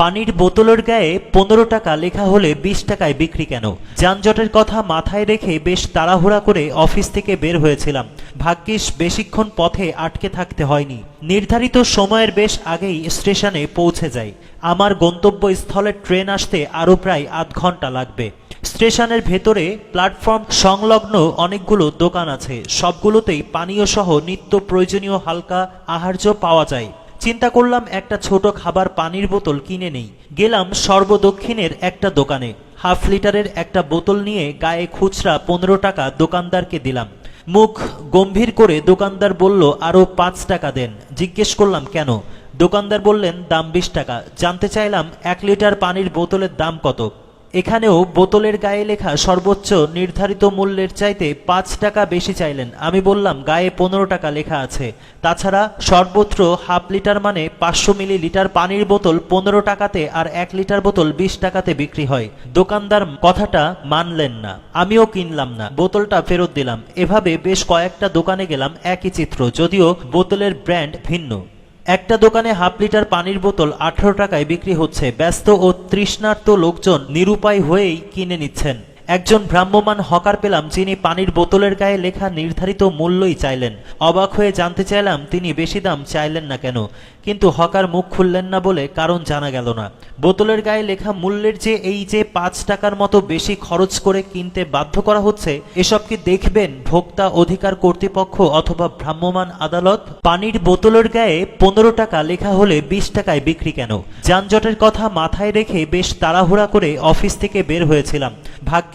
পানির বোতলের গায়ে পনেরো টাকা লেখা হলে বিশ টাকায় বিক্রি কেন? যানজটের কথা মাথায় রেখে বেশ তাড়াহুড়া করে অফিস থেকে বের হয়েছিলাম। ভাগ্যিস বেশিক্ষণ পথে আটকে থাকতে হয়নি। নির্ধারিত সময়ের বেশ আগেই স্টেশনে পৌঁছে যাই। আমার গন্তব্যস্থলে ট্রেন আসতে আরও প্রায় আধ ঘণ্টা লাগবে। স্টেশনের ভেতরে প্ল্যাটফর্ম সংলগ্ন অনেকগুলো দোকান আছে। সবগুলোতেই পানীয় সহ নিত্য প্রয়োজনীয় হালকা আহার্য পাওয়া যায়। চিন্তা করলাম একটা ছোট খাবার পানির বোতল কিনে নেই। গেলাম সর্বদক্ষিণের একটা দোকানে। হাফ লিটারের একটা বোতল নিয়ে গায়ে খুচরা পনেরো টাকা দোকানদারকে দিলাম। মুখ গম্ভীর করে দোকানদার বলল আরও পাঁচ টাকা দেন। জিজ্ঞেস করলাম, কেন? দোকানদার বললেন, দাম বিশ টাকা। জানতে চাইলাম, এক লিটার পানির বোতলের দাম কত? এখানেও বোতলের গায়ে লেখা সর্বোচ্চ নির্ধারিত মূল্যের চাইতে পাঁচ টাকা বেশি চাইলেন। আমি বললাম, গায়ে পনেরো টাকা লেখা আছে। তাছাড়া সর্বত্র হাফ লিটার মানে পাঁচশো মিলি লিটার পানির বোতল পনেরো টাকাতে আর এক লিটার বোতল বিশ টাকাতে বিক্রি হয়। দোকানদার কথাটা মানলেন না। আমিও কিনলাম না। বোতলটা ফেরত দিলাম। এভাবে বেশ কয়েকটা দোকানে গেলাম। একই চিত্র, যদিও বোতলের ব্র্যান্ড ভিন্ন। একটা দোকানে হাফ লিটার পানির বোতল আঠারো টাকায় বিক্রি হচ্ছে। ব্যস্ত ও তৃষ্ণার্ত লোকজন নিরুপায় হয়েই কিনে নিচ্ছেন। একজন ভ্রাম্যমান হকার পেলাম যিনি পানির বোতলের গায়ে লেখা নির্ধারিত মূল্যই চাইলেন। অবাক হয়ে জানতে চাইলাম তিনি বেশি দাম চাইলেন না কেন, কিন্তু হকার মুখ খুললেন না বলে কারণ জানা গেল না। বোতলের গায়ে লেখা মূল্যের যে এই যে পাঁচ টাকার মতো বেশি খরচ করে কিনতে বাধ্য করা হচ্ছে, এসব কি দেখবেন ভোক্তা অধিকার কর্তৃপক্ষ অথবা ভ্রাম্যমান আদালত? পানির বোতলের গায়ে পনেরো টাকা লেখা হলে বিশ টাকায় বিক্রি কেন? যানজটের কথা মাথায় রেখে বেশ তাড়াহুড়া করে অফিস থেকে বের হয়েছিলাম।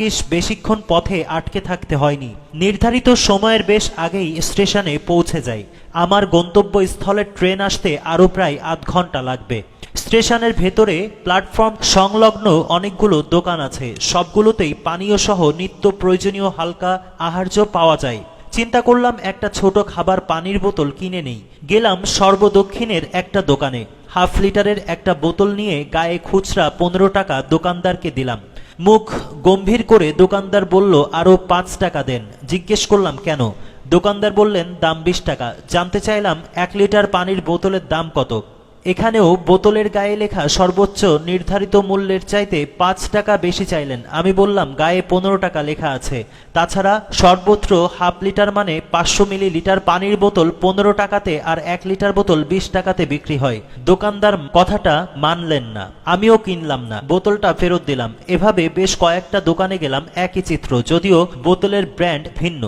ভাগ্যিস বেশিক্ষণ পথে আটকে থাকতে হয়নি। নির্ধারিত সময়ের বেশ আগেই স্টেশনে পৌঁছে যাই। আমার গন্তব্যস্থলে ট্রেন আসতে আরও প্রায় আধ ঘণ্টা লাগবে। স্টেশনের ভেতরে প্ল্যাটফর্ম সংলগ্ন অনেকগুলো দোকান আছে। সবগুলোতেই পানীয় সহ নিত্য প্রয়োজনীয় হালকা আহার্য পাওয়া যায়। চিন্তা করলাম একটা ছোট খাবার পানির বোতল কিনে নেই। গেলাম সর্বদক্ষিণের একটা দোকানে। হাফ লিটারের একটা বোতল নিয়ে গায়ে খুচরা পনেরো টাকা দোকানদারকে দিলাম। মুখ গম্ভীর করে দোকানদার বলল আরও পাঁচ টাকা দেন। জিজ্ঞেস করলাম, কেন? দোকানদার বললেন, দাম বিশ টাকা। জানতে চাইলাম, এক লিটার পানির বোতলের দাম কত? এখানেও বোতলের গায়ে লেখা সর্বোচ্চ নির্ধারিত মূল্যের চাইতে পাঁচ টাকা বেশি চাইলেন। আমি বললাম, গায়ে পনেরো টাকা লেখা আছে। তাছাড়া সর্বত্র হাফ লিটার মানে পাঁচশো মিলি লিটার পানির বোতল পনেরো টাকাতে আর এক লিটার বোতল বিশ টাকাতে বিক্রি হয়। দোকানদার কথাটা মানলেন না। আমিও কিনলাম না। বোতলটা ফেরত দিলাম। এভাবে বেশ কয়েকটা দোকানে গেলাম। একই চিত্র, যদিও বোতলের ব্র্যান্ড ভিন্ন।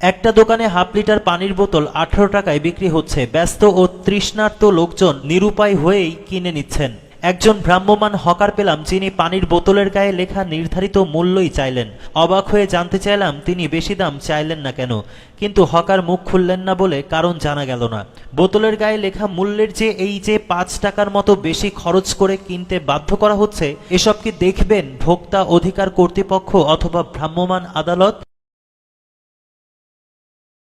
একটা দোকানে হাফ লিটার পানির বোতল আঠারো টাকায় বিক্রি হচ্ছে। ব্যস্ত ও তৃষ্ণার্ত লোকজন নিরুপায় হয়েই কিনে নিচ্ছেন। একজন ভ্রাম্যমান হকার পেলাম যিনি পানির বোতলের গায়ে লেখা নির্ধারিত মূল্যই চাইলেন। অবাক হয়ে জানতে চাইলাম তিনি বেশি দাম চাইলেন না কেন, কিন্তু হকার মুখ খুললেন না বলে কারণ জানা গেল না। বোতলের গায়ে লেখা মূল্যের যে এই যে পাঁচ টাকার মতো বেশি খরচ করে কিনতে বাধ্য করা হচ্ছে, এসব কি দেখবেন ভোক্তা অধিকার কর্তৃপক্ষ অথবা ভ্রাম্যমাণ আদালত?